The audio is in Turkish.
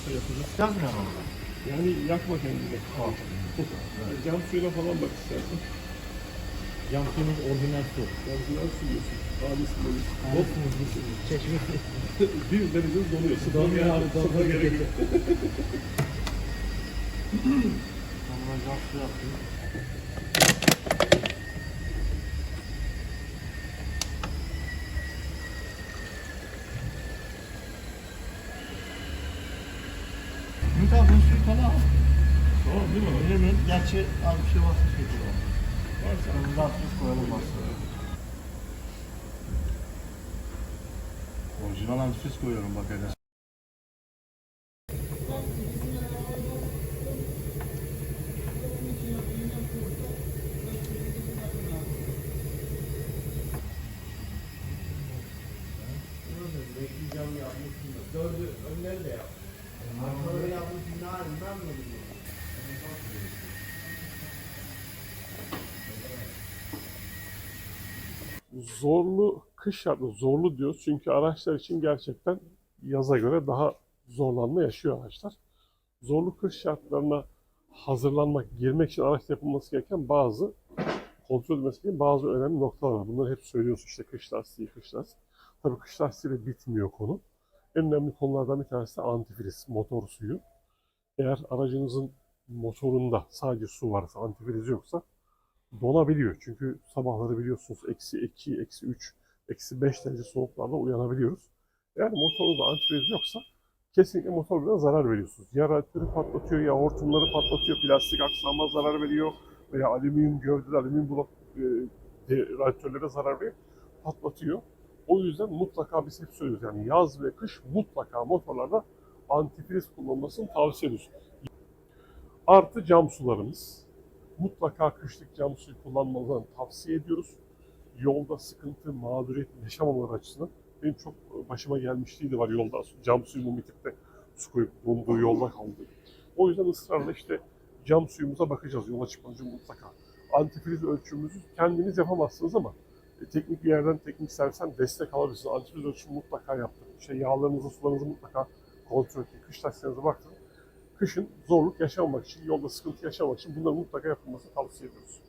olursa yapacağız. Yazmıyor ama. Yani yakma kendini. Cam suyuna falan bak istersen. Cam suyumuz orijinal su. Cam suyuna suluyorsun. Hadisi böyle. Hop. Çeşme. Bir derece donuyor. Donuyor abi, donuyor. gerek yok. Sonra cam su yaptım. Ümit abi suyu falan al. Tamam değil mi? Hemen gerçi az bir şey varsa çekiyor. Varsa. Kırmızı atmış koyalım aslında. Orijinal antifriz koyuyorum bak hele. Dördü önleri de yap. Zorlu kış şartı zorlu diyoruz çünkü araçlar için gerçekten yaza göre daha zorlanma yaşıyor araçlar. Zorlu kış şartlarına hazırlanmak, girmek için araçta yapılması gereken bazı kontrol edilmesi gereken bazı önemli noktalar var. Bunları hep söylüyoruz işte kış lastiği, kış lastiği. Tabii kış lastiğiyle bitmiyor konu. En önemli konulardan bir tanesi de antifriz, motor suyu. Eğer aracınızın motorunda sadece su varsa, antifriz yoksa donabiliyor. Çünkü sabahları biliyorsunuz eksi 2, eksi 3, eksi 5 derece soğuklarda uyanabiliyoruz. Eğer motorunuzda antifriz yoksa kesinlikle motoruna zarar veriyorsunuz. Ya radyatörü patlatıyor ya hortumları patlatıyor, plastik aksamına zarar veriyor veya alüminyum gövdeli, alüminyum blok e, radyatörlere zarar veriyor, patlatıyor. O yüzden mutlaka biz hep söylüyoruz yani yaz ve kış mutlaka motorlarda antifriz kullanılmasını tavsiye ediyoruz. Artı cam sularımız mutlaka kışlık cam suyu kullanmalarını tavsiye ediyoruz. Yolda sıkıntı, mağduriyet yaşamamaları açısından benim çok başıma gelmişliği de var yolda cam suyumun bitip de su koyup bulunduğu yolda kaldı. O yüzden ısrarla işte cam suyumuza bakacağız yola çıkmadan mutlaka. Antifriz ölçümümüzü kendiniz yapamazsınız ama teknik bir yerden, teknik servisten destek alabilirsiniz. Antifriz ölçümü mutlaka yaptırın. İşte yağlarınızı, sularınızı mutlaka kontrol edin. Kış lastiğinize baktırın kışın zorluk yaşamamak için, yolda sıkıntı yaşamamak için bunların mutlaka yapılmasını tavsiye ediyoruz.